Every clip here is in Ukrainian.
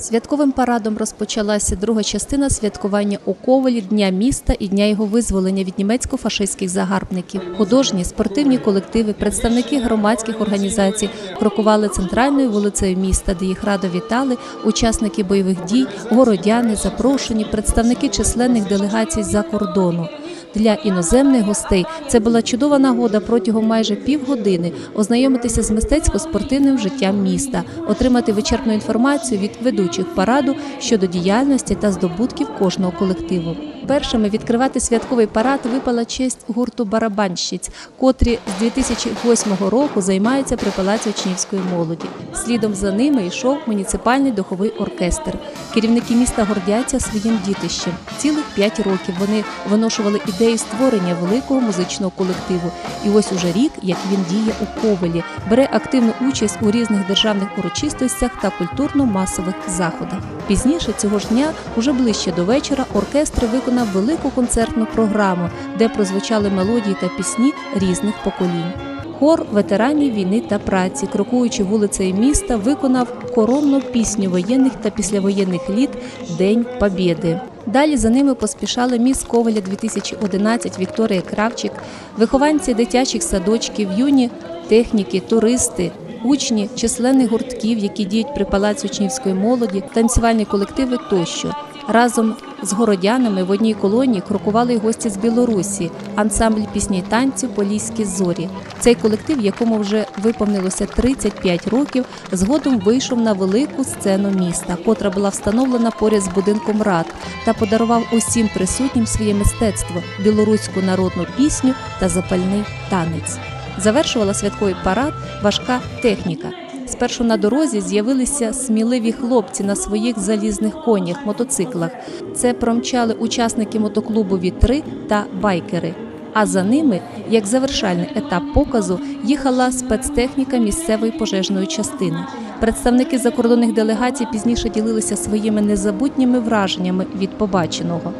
Святковим парадом розпочалася друга частина святкування у Ковелі Дня міста і Дня його визволення від німецько-фашистських загарбників. Художні, спортивні колективи, представники громадських організацій крокували центральною вулицею міста, де їх радо вітали учасники бойових дій, городяни, запрошені, представники численних делегацій за кордону. Для іноземних гостей це була чудова нагода протягом майже півгодини ознайомитися з мистецько-спортивним життям міста, отримати вичерпну інформацію від ведучих параду щодо діяльності та здобутків кожного колективу. Першими відкривати святковий парад випала честь гурту барабанщиць, котрі з 2008 року займаються при палаці учнівської молоді. Слідом за ними йшов муніципальний духовий оркестр. Керівники міста гордяться своїм дітищем. Цілих п'ять років вони виношували ідею створення великого музичного колективу. І ось уже рік, як він діє у Ковелі, бере активну участь у різних державних урочистостях та культурно-масових заходах. Пізніше цього ж дня, уже ближче до вечора, оркестр виконав велику концертну програму, де прозвучали мелодії та пісні різних поколінь. Хор ветеранів війни та праці, крокуючи вулицею міста, виконав коронну пісню воєнних та післявоєнних літ День Побєди. Далі за ними поспішали міс Коваля 2011 Вікторія Кравчик, вихованці дитячих садочків, юні техніки, туристи, учні численних гуртків, які діють при палаці учнівської молоді, танцювальні колективи тощо. Разом з городянами в одній колонії крокували гості з Білорусі, ансамбль пісні й танцю Поліські зорі. Цей колектив, якому вже виповнилося 35 років, згодом вийшов на велику сцену міста, котра була встановлена поряд з будинком рад, та подарував усім присутнім своє мистецтво білоруську народну пісню та запальний танець. Завершувала святковий парад важка техніка. Спершу на дорозі з'явилися сміливі хлопці на своїх залізних конях, мотоциклах. Це промчали учасники мотоклубу Вітри та байкери. А за ними, як завершальний етап показу, їхала спецтехніка місцевої пожежної частини. Представники закордонних делегацій пізніше ділилися своїми незабутніми враженнями від побаченого.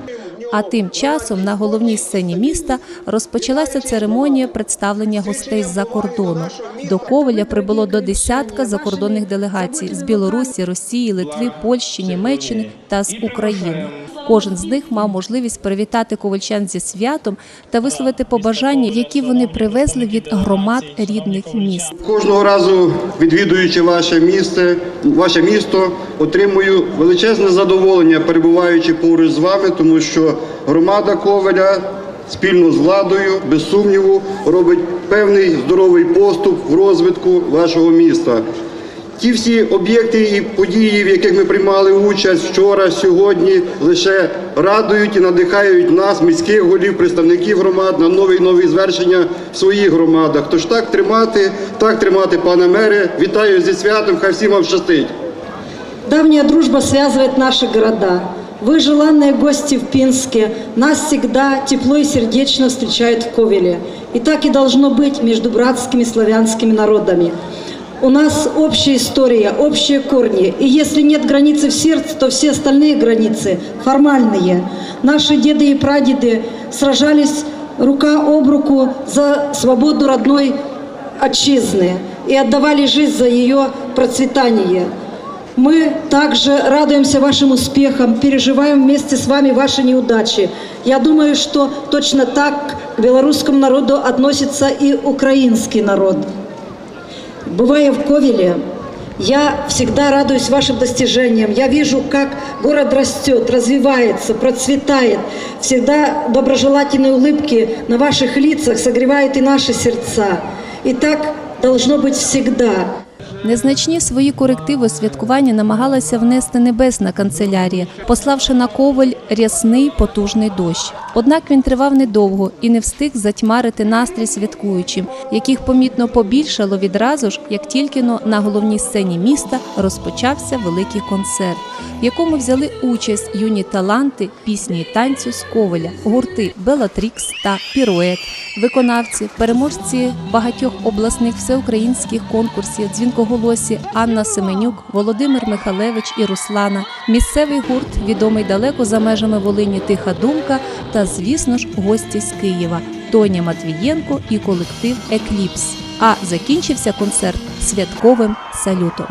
А тим часом на головній сцені міста розпочалася церемонія представлення гостей з-за кордону. До Ковеля прибуло до десятка закордонних делегацій з Білорусі, Росії, Литви, Польщі, Німеччини та з України. Кожен з них мав можливість привітати ковальчан зі святом та висловити побажання, які вони привезли від громад рідних міст. Кожного разу відвідуючи ваше місце, ваше місто, отримую величезне задоволення, перебуваючи поруч з вами, тому що громада Ковеля спільно з владою, без сумніву, робить певний здоровий поступ в розвитку вашого міста. Ті всі об'єкти і події, в яких ми приймали участь вчора, сьогодні, лише радують і надихають нас, міських голів, представників громад, на нові і нові звершення в своїх громадах. Тож так тримати, так тримати, пане мере. Вітаю зі святом, хай всім вам щастить. Давняя дружба связывает наши города. Вы желанные гости в Пинске. Нас всегда тепло и сердечно встречают в Ковеле. И так и должно быть между братскими славянскими народами. У нас общая история, общие корни. И если нет границы в сердце, то все остальные границы формальные. Наши деды и прадеды сражались рука об руку за свободу родной отчизны и отдавали жизнь за ее процветание. Мы также радуемся вашим успехам, переживаем вместе с вами ваши неудачи. Я думаю, что точно так к белорусскому народу относится и украинский народ. Бывая в Ковеле, я всегда радуюсь вашим достижениям. Я вижу, как город растет, развивается, процветает. Всегда доброжелательные улыбки на ваших лицах согревают и наши сердца. И так должно быть всегда. Незначні свої корективи святкування намагалася внести небесна канцелярія, пославши на коваль рясний потужний дощ. Однак він тривав недовго і не встиг затьмарити настрій святкуючим, яких помітно побільшало відразу ж, як тільки на головній сцені міста розпочався великий концерт, в якому взяли участь юні таланти пісні і танцю з коваля, гурти Белатрікс та Пірует, виконавці, переможці багатьох обласних всеукраїнських конкурсів, дзвінкоголосі Анна Семенюк, Володимир Михалевич і Руслана, місцевий гурт, відомий далеко за межами Волині Тиха Думка та, звісно ж, гості з Києва Тоня Матвієнко і колектив Екліпс. А закінчився концерт святковим салютом.